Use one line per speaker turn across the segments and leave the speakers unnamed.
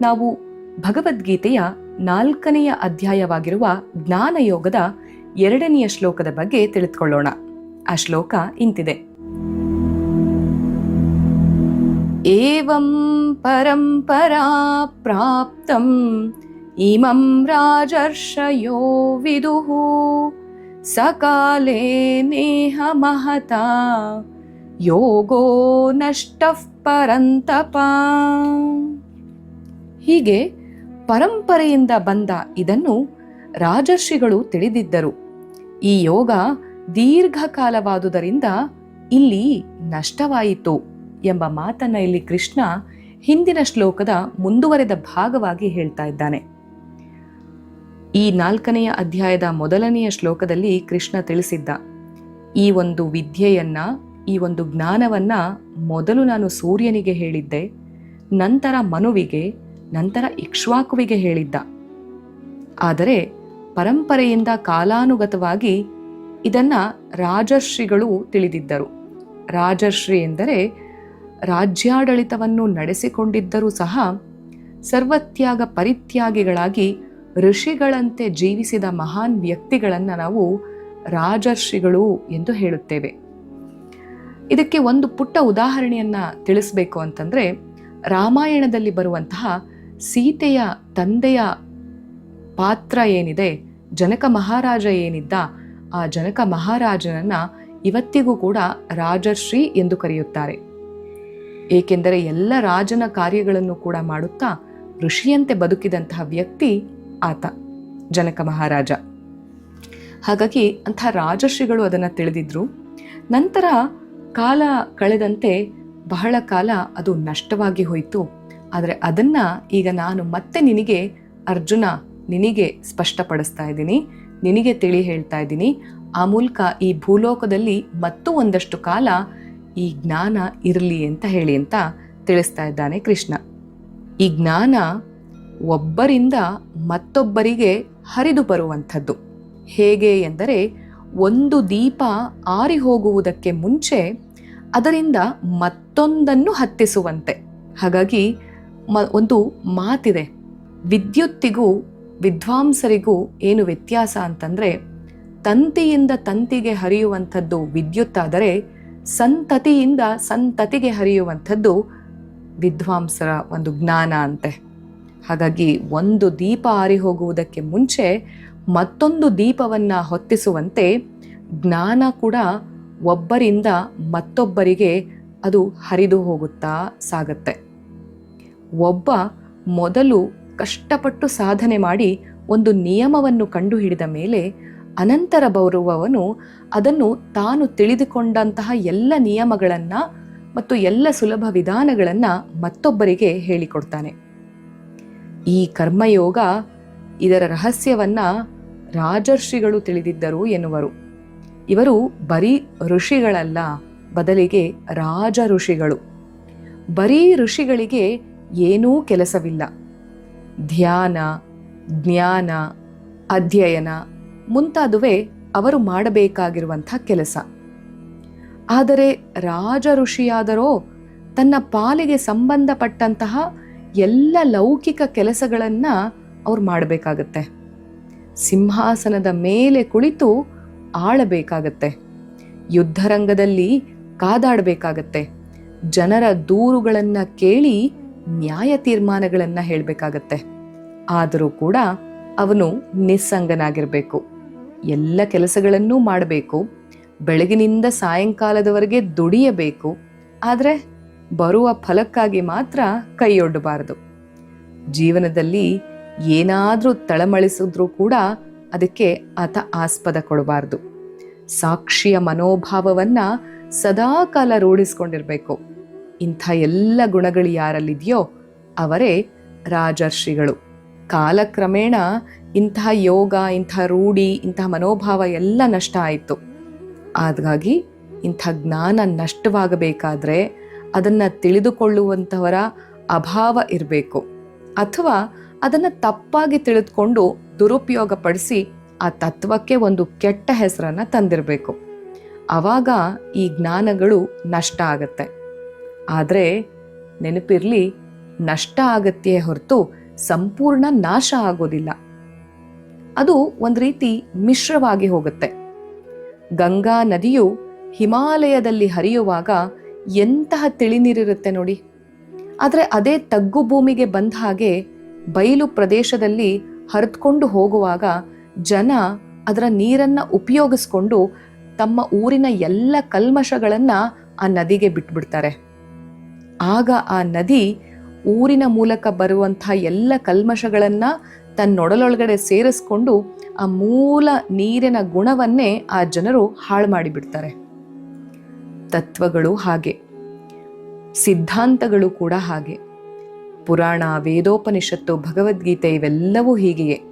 ನಾವು ಭಗವದ್ಗೀತೆಯ ನಾಲ್ಕನೆಯ ಅಧ್ಯಾಯವಾಗಿರುವ ಜ್ಞಾನಯೋಗದ ಎರಡನೆಯ ಶ್ಲೋಕದ ಬಗ್ಗೆ ತಿಳಿದುಕೊಳ್ಳೋಣ. ಆ ಶ್ಲೋಕ ಇಂತಿದೆ. ಏವಂ ಪರಂಪರಾ ಪ್ರಾಪ್ತಂ ಇಮಂ ರಾಜರ್ಷಯೋ ವಿದುಃ ಸಕಾಲೇ ನೇಹ ಮಹತಾ ಯೋಗೋ ನಷ್ಟ ಪರಂತಪ ಹೀಗೆ ಪರಂಪರೆಯಿಂದ ಬಂದ ಇದನ್ನು ರಾಜರ್ಷಿಗಳು ತಿಳಿದಿದ್ದರು. ಈ ಯೋಗ ದೀರ್ಘಕಾಲವಾದುದರಿಂದ ಇಲ್ಲಿ ನಷ್ಟವಾಯಿತು ಎಂಬ ಮಾತನ್ನ ಇಲ್ಲಿ ಕೃಷ್ಣ ಹಿಂದಿನ ಶ್ಲೋಕದ ಮುಂದುವರೆದ ಭಾಗವಾಗಿ ಹೇಳ್ತಾ ಇದ್ದಾನೆ. ಈ ನಾಲ್ಕನೆಯ ಅಧ್ಯಾಯದ ಮೊದಲನೆಯ ಶ್ಲೋಕದಲ್ಲಿ ಕೃಷ್ಣ ತಿಳಿಸಿದ್ದ, ಈ ಒಂದು ವಿದ್ಯೆಯನ್ನ, ಈ ಒಂದು ಜ್ಞಾನವನ್ನ ಮೊದಲು ನಾನು ಸೂರ್ಯನಿಗೆ ಹೇಳಿದ್ದೆ, ನಂತರ ಮನುವಿಗೆ ನಂತರ ಇಕ್ಷ್ವಾಕುವಿಗೆ ಹೇಳಿದ್ದ. ಆದರೆ ಪರಂಪರೆಯಿಂದ ಕಾಲಾನುಗತವಾಗಿ ಇದನ್ನ ರಾಜರ್ಷಿಗಳು ತಿಳಿದಿದ್ದರು. ರಾಜರ್ಷಿ ಎಂದರೆ ರಾಜ್ಯಾಡಳಿತವನ್ನು ನಡೆಸಿಕೊಂಡಿದ್ದರೂ ಸಹ ಸರ್ವತ್ಯಾಗ ಪರಿತ್ಯಾಗಿಗಳಾಗಿ ಋಷಿಗಳಂತೆ ಜೀವಿಸಿದ ಮಹಾನ್ ವ್ಯಕ್ತಿಗಳನ್ನು ನಾವು ರಾಜರ್ಷಿಗಳು ಎಂದು ಹೇಳುತ್ತೇವೆ. ಇದಕ್ಕೆ ಒಂದು ಪುಟ್ಟ ಉದಾಹರಣೆಯನ್ನು ತಿಳಿಸಬೇಕು ಅಂತಂದರೆ ರಾಮಾಯಣದಲ್ಲಿ ಬರುವಂತಹ ಸೀತೆಯ ತಂದೆಯ ಪಾತ್ರ ಏನಿದೆ, ಜನಕ ಮಹಾರಾಜ ಏನಿದ್ದ, ಆ ಜನಕ ಮಹಾರಾಜನನ್ನ ಇವತ್ತಿಗೂ ಕೂಡ ರಾಜಶ್ರೀ ಎಂದು ಕರೆಯುತ್ತಾರೆ. ಏಕೆಂದರೆ ಎಲ್ಲ ರಾಜನ ಕಾರ್ಯಗಳನ್ನು ಕೂಡ ಮಾಡುತ್ತಾ ಋಷಿಯಂತೆ ಬದುಕಿದಂತಹ ವ್ಯಕ್ತಿ ಆತ, ಜನಕ ಮಹಾರಾಜ. ಹಾಗಾಗಿ ಅಂಥ ರಾಜಶ್ರೀಗಳು ಅದನ್ನು ತಿಳಿದಿದ್ರು. ನಂತರ ಕಾಲ ಕಳೆದಂತೆ ಬಹಳ ಕಾಲ ಅದು ನಷ್ಟವಾಗಿ ಹೋಯಿತು. ಆದರೆ ಅದನ್ನು ಈಗ ನಾನು ಮತ್ತೆ ನಿನಗೆ, ಅರ್ಜುನ ನಿನಗೆ ಸ್ಪಷ್ಟಪಡಿಸ್ತಾ ಇದ್ದೀನಿ, ನಿನಗೆ ತಿಳಿ ಹೇಳ್ತಾ ಇದ್ದೀನಿ. ಆ ಮೂಲಕ ಈ ಭೂಲೋಕದಲ್ಲಿ ಮತ್ತೂ ಒಂದಷ್ಟು ಕಾಲ ಈ ಜ್ಞಾನ ಇರಲಿ ಅಂತ ಹೇಳಿ ಅಂತ ತಿಳಿಸ್ತಾ ಇದ್ದಾನೆ ಕೃಷ್ಣ. ಈ ಜ್ಞಾನ ಒಬ್ಬರಿಂದ ಮತ್ತೊಬ್ಬರಿಗೆ ಹರಿದು ಬರುವಂಥದ್ದು. ಹೇಗೆ ಎಂದರೆ ಒಂದು ದೀಪ ಆರಿ ಹೋಗುವುದಕ್ಕೆ ಮುಂಚೆ ಅದರಿಂದ ಮತ್ತೊಂದನ್ನು ಹತ್ತಿಸುವಂತೆ. ಹಾಗಾಗಿ ಒಂದು ಮಾತಿದೆ. ವಿದ್ಯುತ್ತಿಗೂ ವಿದ್ವಾಂಸರಿಗೂ ಏನು ವ್ಯತ್ಯಾಸ ಅಂತಂದರೆ, ತಂತಿಯಿಂದ ತಂತಿಗೆ ಹರಿಯುವಂಥದ್ದು ವಿದ್ಯುತ್ತಾದರೆ, ಸಂತತಿಯಿಂದ ಸಂತತಿಗೆ ಹರಿಯುವಂಥದ್ದು ವಿದ್ವಾಂಸರ ಒಂದು ಜ್ಞಾನ ಅಂತೆ. ಹಾಗಾಗಿ ಒಂದು ದೀಪ ಆರಿ ಹೋಗುವುದಕ್ಕೆ ಮುಂಚೆ ಮತ್ತೊಂದು ದೀಪವನ್ನ ಹೊತ್ತಿಸುವಂತೆ ಜ್ಞಾನ ಕೂಡ ಒಬ್ಬರಿಂದ ಮತ್ತೊಬ್ಬರಿಗೆ ಅದು ಹರಿದು ಹೋಗುತ್ತಾ ಸಾಗತ್ತೆ. ಒಬ್ಬ ಮೊದಲು ಕಷ್ಟಪಟ್ಟು ಸಾಧನೆ ಮಾಡಿ ಒಂದು ನಿಯಮವನ್ನು ಕಂಡುಹಿಡಿದ ಮೇಲೆ ಅನಂತರ ಬರುವವನು ಅದನ್ನು ತಾನು ತಿಳಿದುಕೊಂಡಂತಹ ಎಲ್ಲ ನಿಯಮಗಳನ್ನು ಮತ್ತು ಎಲ್ಲ ಸುಲಭ ವಿಧಾನಗಳನ್ನು ಮತ್ತೊಬ್ಬರಿಗೆ ಹೇಳಿಕೊಡ್ತಾನೆ. ಈ ಕರ್ಮಯೋಗ ಇದರ ರಹಸ್ಯವನ್ನು ರಾಜರ್ಷಿಗಳು ತಿಳಿದಿದ್ದರು ಎನ್ನುವರು. ಇವರು ಬರೀ ಋಷಿಗಳಲ್ಲ, ಬದಲಿಗೆ ರಾಜ ಋಷಿಗಳು. ಬರೀ ಋಷಿಗಳಿಗೆ ಏನೂ ಕೆಲಸವಿಲ್ಲ. ಧ್ಯಾನ, ಜ್ಞಾನ, ಅಧ್ಯಯನ ಮುಂತಾದುವೇ ಅವರು ಮಾಡಬೇಕಾಗಿರುವಂಥ ಕೆಲಸ. ಆದರೆ ರಾಜ ಋಷಿಯಾದರೂ ತನ್ನ ಪಾಲಿಗೆ ಸಂಬಂಧಪಟ್ಟಂತಹ ಎಲ್ಲ ಲೌಕಿಕ ಕೆಲಸಗಳನ್ನು ಅವ್ರು ಮಾಡಬೇಕಾಗತ್ತೆ. ಸಿಂಹಾಸನದ ಮೇಲೆ ಕುಳಿತು ಆಳಬೇಕಾಗತ್ತೆ. ಯುದ್ಧರಂಗದಲ್ಲಿ ಕಾದಾಡಬೇಕಾಗತ್ತೆ. ಜನರ ದೂರುಗಳನ್ನು ಕೇಳಿ ನ್ಯಾಯ ತೀರ್ಮಾನಗಳನ್ನು ಹೇಳಬೇಕಾಗತ್ತೆ. ಆದರೂ ಕೂಡ ಅವನು ನಿಸ್ಸಂಗನಾಗಿರಬೇಕು. ಎಲ್ಲ ಕೆಲಸಗಳನ್ನೂ ಮಾಡಬೇಕು. ಬೆಳಗಿನಿಂದ ಸಾಯಂಕಾಲದವರೆಗೆ ದುಡಿಯಬೇಕು. ಆದರೆ ಬರುವ ಫಲಕ್ಕಾಗಿ ಮಾತ್ರ ಕೈಯೊಡ್ಡಬಾರದು ಜೀವನದಲ್ಲಿ ಏನಾದರೂ ತಳಮಳಿಸಿದ್ರೂ ಕೂಡ ಅದಕ್ಕೆ ಆತ ಆಸ್ಪದ ಕೊಡಬಾರ್ದು. ಸಾಕ್ಷಿಯ ಮನೋಭಾವವನ್ನ ಸದಾಕಾಲ ರೂಢಿಸ್ಕೊಂಡಿರಬೇಕು. ಇಂಥ ಎಲ್ಲ ಗುಣಗಳು ಯಾರಲ್ಲಿದೆಯೋ ಅವರೇ ರಾಜರ್ಷಿಗಳು. ಕಾಲಕ್ರಮೇಣ ಇಂತಹ ಯೋಗ, ಇಂಥ ರೂಢಿ ಇಂತಹ ಮನೋಭಾವ ಎಲ್ಲ ನಷ್ಟ ಆಯಿತು. ಹಾಗಾಗಿ ಇಂಥ ಜ್ಞಾನ ನಷ್ಟವಾಗಬೇಕಾದ್ರೆ ಅದನ್ನು ತಿಳಿದುಕೊಳ್ಳುವಂಥವರ ಅಭಾವ ಇರಬೇಕು. ಅಥವಾ ಅದನ್ನು ತಪ್ಪಾಗಿ ತಿಳಿದುಕೊಂಡು ದುರುಪಯೋಗ ಪಡಿಸಿ ಆ ತತ್ವಕ್ಕೆ ಒಂದು ಕೆಟ್ಟ ಹೆಸರನ್ನು ತಂದಿರಬೇಕು. ಆವಾಗ ಈ ಜ್ಞಾನಗಳು ನಷ್ಟ ಆಗತ್ತೆ. ಆದರೆ ನೆನಪಿರಲಿ, ನಷ್ಟ ಆಗತ್ತೆ ಹೊರತು ಸಂಪೂರ್ಣ ನಾಶ ಆಗೋದಿಲ್ಲ. ಅದು ಒಂದು ರೀತಿ ಮಿಶ್ರವಾಗಿ ಹೋಗುತ್ತೆ. ಗಂಗಾ ನದಿಯು ಹಿಮಾಲಯದಲ್ಲಿ ಹರಿಯುವಾಗ ಎಂತಹ ತಿಳಿನೀರಿರುತ್ತೆ ನೋಡಿ. ಆದರೆ ಅದೇ ತಗ್ಗು ಭೂಮಿಗೆ ಬಂದ ಹಾಗೆ ಬಯಲು ಪ್ರದೇಶದಲ್ಲಿ ಹರಿದುಕೊಂಡು ಹೋಗುವಾಗ ಜನ ಅದರ ನೀರನ್ನು ಉಪಯೋಗಿಸ್ಕೊಂಡು ತಮ್ಮ ಊರಿನ ಎಲ್ಲ ಕಲ್ಮಶಗಳನ್ನು ಆ ನದಿಗೆ ಬಿಟ್ಬಿಡ್ತಾರೆ. ಆಗ ಆ ನದಿ ಊರಿನ ಮೂಲಕ ಬರುವಂಥ ಎಲ್ಲ ಕಲ್ಮಶಗಳನ್ನು ತನ್ನೊಡಲೊಳಗಡೆ ಸೇರಿಸ್ಕೊಂಡು ಆ ಮೂಲ ನೀರಿನ ಗುಣವನ್ನೇ ಆ ಜನರು ಹಾಳು ಮಾಡಿಬಿಡ್ತಾರೆ. ತತ್ವಗಳು ಹಾಗೆ, ಸಿದ್ಧಾಂತಗಳು ಕೂಡ ಹಾಗೆ. ಪುರಾಣ, ವೇದೋಪನಿಷತ್ತು, ಭಗವದ್ಗೀತೆ ಇವೆಲ್ಲವೂ ಹೀಗೆಯೇ.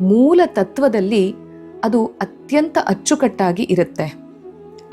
ಮೂಲ ತತ್ವದಲ್ಲಿ ಅದು ಅತ್ಯಂತ ಅಚ್ಚುಕಟ್ಟಾಗಿ ಇರುತ್ತೆ.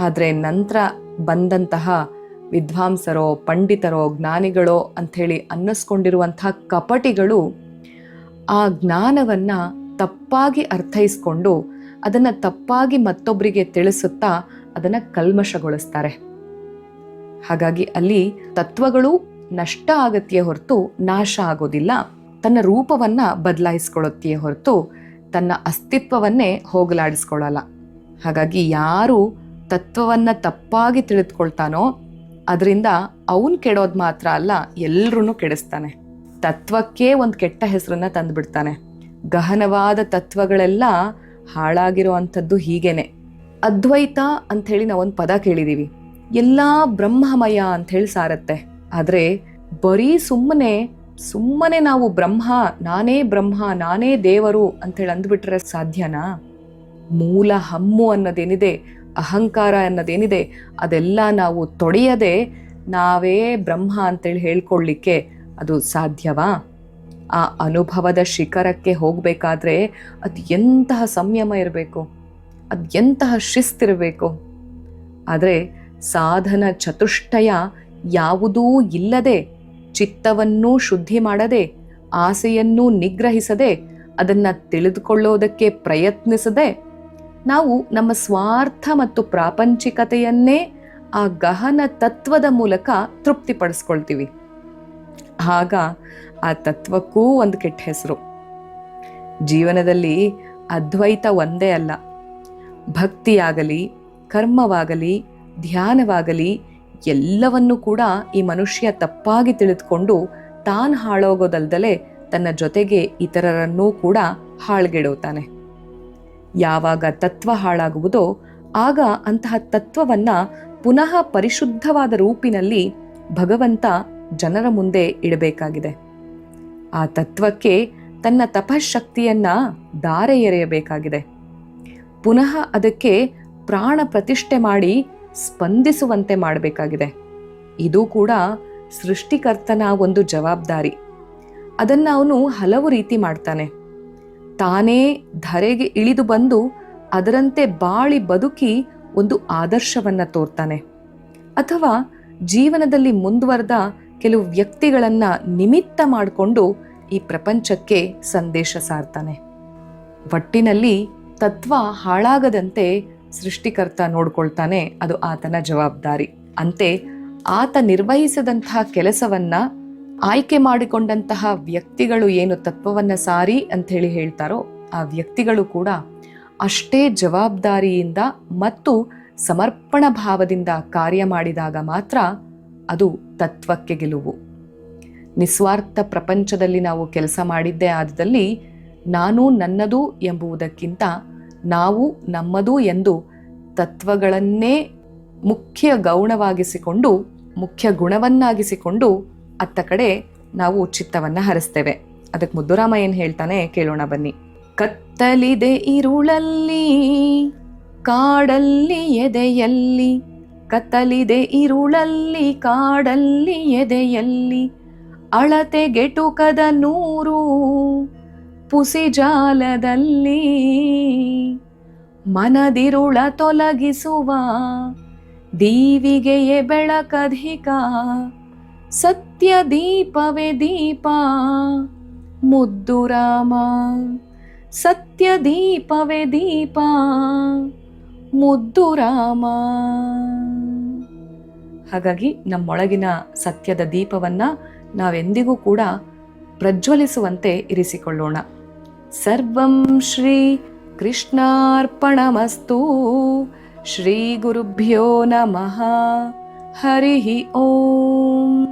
ಆದರೆ ನಂತರ ಬಂದಂತಹ ವಿದ್ವಾಂಸರೋ, ಪಂಡಿತರೋ, ಜ್ಞಾನಿಗಳೋ ಅಂಥೇಳಿ ಅನ್ನಿಸ್ಕೊಂಡಿರುವಂಥ ಕಪಟಿಗಳು ಆ ಜ್ಞಾನವನ್ನು ತಪ್ಪಾಗಿ ಅರ್ಥೈಸ್ಕೊಂಡು ಅದನ್ನು ತಪ್ಪಾಗಿ ಮತ್ತೊಬ್ಬರಿಗೆ ತಿಳಿಸುತ್ತಾ ಅದನ್ನು ಕಲ್ಮಶಗೊಳಿಸ್ತಾರೆ. ಹಾಗಾಗಿ ಅಲ್ಲಿ ತತ್ವಗಳು ನಷ್ಟ ಆಗತ್ತೆಯೇ ಹೊರತು ನಾಶ ಆಗೋದಿಲ್ಲ. ತನ್ನ ರೂಪವನ್ನ ಬದಲಾಯಿಸ್ಕೊಳ್ಳುತ್ತೆಯೇ ಹೊರತು ತನ್ನ ಅಸ್ತಿತ್ವವನ್ನೇ ಹೋಗಲಾಡಿಸ್ಕೊಳ್ಳಲ್ಲ. ಹಾಗಾಗಿ ಯಾರು ತತ್ವವನ್ನು ತಪ್ಪಾಗಿ ತಿಳಿದುಕೊಳ್ತಾನೋ ಅದರಿಂದ ಅವನ್ ಕೆಡೋದು ಮಾತ್ರ ಅಲ್ಲ ಎಲ್ಲರೂ ಕೆಡಿಸ್ತಾನೆ. ತತ್ವಕ್ಕೆ ಒಂದು ಕೆಟ್ಟ ಹೆಸರನ್ನ ತಂದುಬಿಡ್ತಾನೆ. ಗಹನವಾದ ತತ್ವಗಳೆಲ್ಲ ಹಾಳಾಗಿರೋ ಅಂಥದ್ದು ಹೀಗೇನೆ. ಅದ್ವೈತ ಅಂಥೇಳಿ ನಾವೊಂದು ಪದ ಕೇಳಿದ್ದೀವಿ ಎಲ್ಲ ಬ್ರಹ್ಮಮಯ ಅಂಥೇಳಿ ಸಾರತ್ತೆ. ಆದರೆ ಬರೀ ಸುಮ್ಮನೆ ಸುಮ್ಮನೆ ನಾವು ಬ್ರಹ್ಮ, ನಾನೇ ಬ್ರಹ್ಮ, ನಾನೇ ದೇವರು ಅಂಥೇಳಿ ಅಂದ್ಬಿಟ್ರೆ ಸಾಧ್ಯನಾ? ಮೂಲ ಹಮ್ಮು ಅನ್ನೋದೇನಿದೆ ಅಹಂಕಾರ ಅನ್ನೋದೇನಿದೆ ಅದೆಲ್ಲ ನಾವು ತೊಡೆಯದೆ ನಾವೇ ಬ್ರಹ್ಮ ಅಂತೇಳಿ ಹೇಳ್ಕೊಳ್ಳಿಕ್ಕೆ ಅದು ಸಾಧ್ಯವಾ? ಆ ಅನುಭವದ ಶಿಖರಕ್ಕೆ ಹೋಗಬೇಕಾದ್ರೆ ಅದು ಎಂತಹ ಸಂಯಮ ಇರಬೇಕು, ಅದು ಎಂತಹ ಶಿಸ್ತಿರಬೇಕು. ಆದರೆ ಸಾಧನ ಚತುಷ್ಟಯ ಯಾವುದೂ ಇಲ್ಲದೆ, ಚಿತ್ತವನ್ನೂ ಶುದ್ಧಿ ಮಾಡದೆ, ಆಸೆಯನ್ನೂ ನಿಗ್ರಹಿಸದೆ, ಅದನ್ನು ತಿಳಿದುಕೊಳ್ಳೋದಕ್ಕೆ ಪ್ರಯತ್ನಿಸದೆ ನಾವು ನಮ್ಮ ಸ್ವಾರ್ಥ ಮತ್ತು ಪ್ರಾಪಂಚಿಕತೆಯನ್ನೇ ಆ ಗಹನ ತತ್ವದ ಮೂಲಕ ತೃಪ್ತಿಪಡಿಸ್ಕೊಳ್ತೀವಿ. ಆಗ ಆ ತತ್ವಕ್ಕೂ ಒಂದು ಕೆಟ್ಟ ಹೆಸರು. ಜೀವನದಲ್ಲಿ ಅದ್ವೈತ ಒಂದೇ ಅಲ್ಲ. ಭಕ್ತಿಯಾಗಲಿ, ಕರ್ಮವಾಗಲಿ, ಧ್ಯಾನವಾಗಲಿ, ಎಲ್ಲವನ್ನೂ ಕೂಡ ಈ ಮನುಷ್ಯ ತಪ್ಪಾಗಿ ತಿಳಿದುಕೊಂಡು ತಾನು ಹಾಳೋಗೋದಲ್ದಲೆ ತನ್ನ ಜೊತೆಗೆ ಇತರರನ್ನೂ ಕೂಡ ಹಾಳ್ಗೆಡುತ್ತಾನೆ ಯಾವಾಗ ತತ್ವ ಹಾಳಾಗುವುದೋ ಆಗ ಅಂತಹ ತತ್ವವನ್ನ ಪುನಃ ಪರಿಶುದ್ಧವಾದ ರೂಪಿನಲ್ಲಿ ಭಗವಂತ ಜನರ ಮುಂದೆ ಇಡಬೇಕಾಗಿದೆ. ಆ ತತ್ವಕ್ಕೆ ತನ್ನ ತಪಶಕ್ತಿಯನ್ನ ದಾರೆ ಎರೆಯಬೇಕಾಗಿದೆ ಪುನಃ ಅದಕ್ಕೆ ಪ್ರಾಣ ಪ್ರತಿಷ್ಠೆ ಮಾಡಿ ಸ್ಪಂದಿಸುವಂತೆ ಮಾಡಬೇಕಾಗಿದೆ. ಇದು ಕೂಡ ಸೃಷ್ಟಿಕರ್ತನ ಒಂದು ಜವಾಬ್ದಾರಿ. ಅದನ್ನು ಅವನು ಹಲವು ರೀತಿ ಮಾಡ್ತಾನೆ. ತಾನೇ ಧರೆಗೆ ಇಳಿದು ಬಂದು ಅದರಂತೆ ಬಾಳಿ ಬದುಕಿ ಒಂದು ಆದರ್ಶವನ್ನ ತೋರ್ತಾನೆ. ಅಥವಾ ಜೀವನದಲ್ಲಿ ಮುಂದುವರೆದ ಕೆಲವು ವ್ಯಕ್ತಿಗಳನ್ನ ನಿಮಿತ್ತ ಮಾಡಿಕೊಂಡು ಈ ಪ್ರಪಂಚಕ್ಕೆ ಸಂದೇಶ ಸಾರ್ತಾನೆ. ಒಟ್ಟಿನಲ್ಲಿ ತತ್ವ ಹಾಳಾಗದಂತೆ ಸೃಷ್ಟಿಕರ್ತ ನೋಡ್ಕೊಳ್ತಾನೆ ಅದು ಆತನ ಜವಾಬ್ದಾರಿ. ಅಂತೆ ಆತ ನಿರ್ವಹಿಸದಂತಹ ಕೆಲಸವನ್ನ ಆಯ್ಕೆ ಮಾಡಿಕೊಂಡಂತಹ ವ್ಯಕ್ತಿಗಳು ಏನು ತತ್ವವನ್ನ ಸಾರಿ ಅಂತ ಹೇಳಿ ಹೇಳ್ತಾರೋ ಆ ವ್ಯಕ್ತಿಗಳು ಕೂಡ ಅಷ್ಟೇ ಜವಾಬ್ದಾರಿಯಿಂದ ಮತ್ತು ಸಮರ್ಪಣ ಭಾವದಿಂದ ಕಾರ್ಯ ಮಾಡಿದಾಗ ಮಾತ್ರ ಅದು ತತ್ವಕ್ಕೆ ಗೆಲುವು. ನಿಸ್ವಾರ್ಥ ಪ್ರಪಂಚದಲ್ಲಿ ನಾವು ಕೆಲಸ ಮಾಡಿದ್ದೇ ಆದಲ್ಲಿ ನಾನು ನನ್ನದು ಎಂಬುವುದಕ್ಕಿಂತ ನಾವು ನಮ್ಮದು ಎಂದು ತತ್ವಗಳನ್ನೇ ಮುಖ್ಯ ಗೌಣವಾಗಿಸಿಕೊಂಡು ಮುಖ್ಯ ಗುಣವನ್ನಾಗಿಸಿಕೊಂಡು ಅತ್ತ ಕಡೆ ನಾವು ಚಿತ್ತವನ್ನ ಹರಿಸ್ತೇವೆ. ಅದಕ್ಕೆ ಮುದ್ದುರಾಮ ಏನ್ ಹೇಳ್ತಾನೆ ಕೇಳೋಣ ಬನ್ನಿ. ಕತ್ತಲಿದೆ ಇರುಳಲ್ಲಿ, ಕಾಡಲ್ಲಿ ಎದೆಯಲ್ಲಿ, ಕತ್ತಲಿದೆ ಇರುಳಲ್ಲಿ, ಕಾಡಲ್ಲಿ ಎದೆಯಲ್ಲಿ ಅಳತೆ ಗೆಟುಕದ ನೂರು ಪುಸಿಜಾಲದಲ್ಲಿ ಮನದಿರುಳ ತೊಲಗಿಸುವ ದೀವಿಗೆಯೇ ಬೆಳಕಧಿಕ ಸತ್ಯ ದೀಪವೇ ದೀಪ. ಮುದ್ದು ರಾಮ ಸತ್ಯ ದೀಪವೇ ದೀಪ. ಮುದ್ದು ರಾಮ. ಹಾಗಾಗಿ ನಮ್ಮೊಳಗಿನ ಸತ್ಯದ ದೀಪವನ್ನ ನಾವೆಂದಿಗೂ ಕೂಡ ಪ್ರಜ್ವಲಿಸುವಂತೆ ಇರಿಸಿಕೊಳ್ಳೋಣ. ಸರ್ವಂ ಶ್ರೀ ಕೃಷ್ಣಾರ್ಪಣಮಸ್ತು. ಶ್ರೀ ಗುರುಭ್ಯೋ ನಮಃ. ಹರಿ ಓಂ.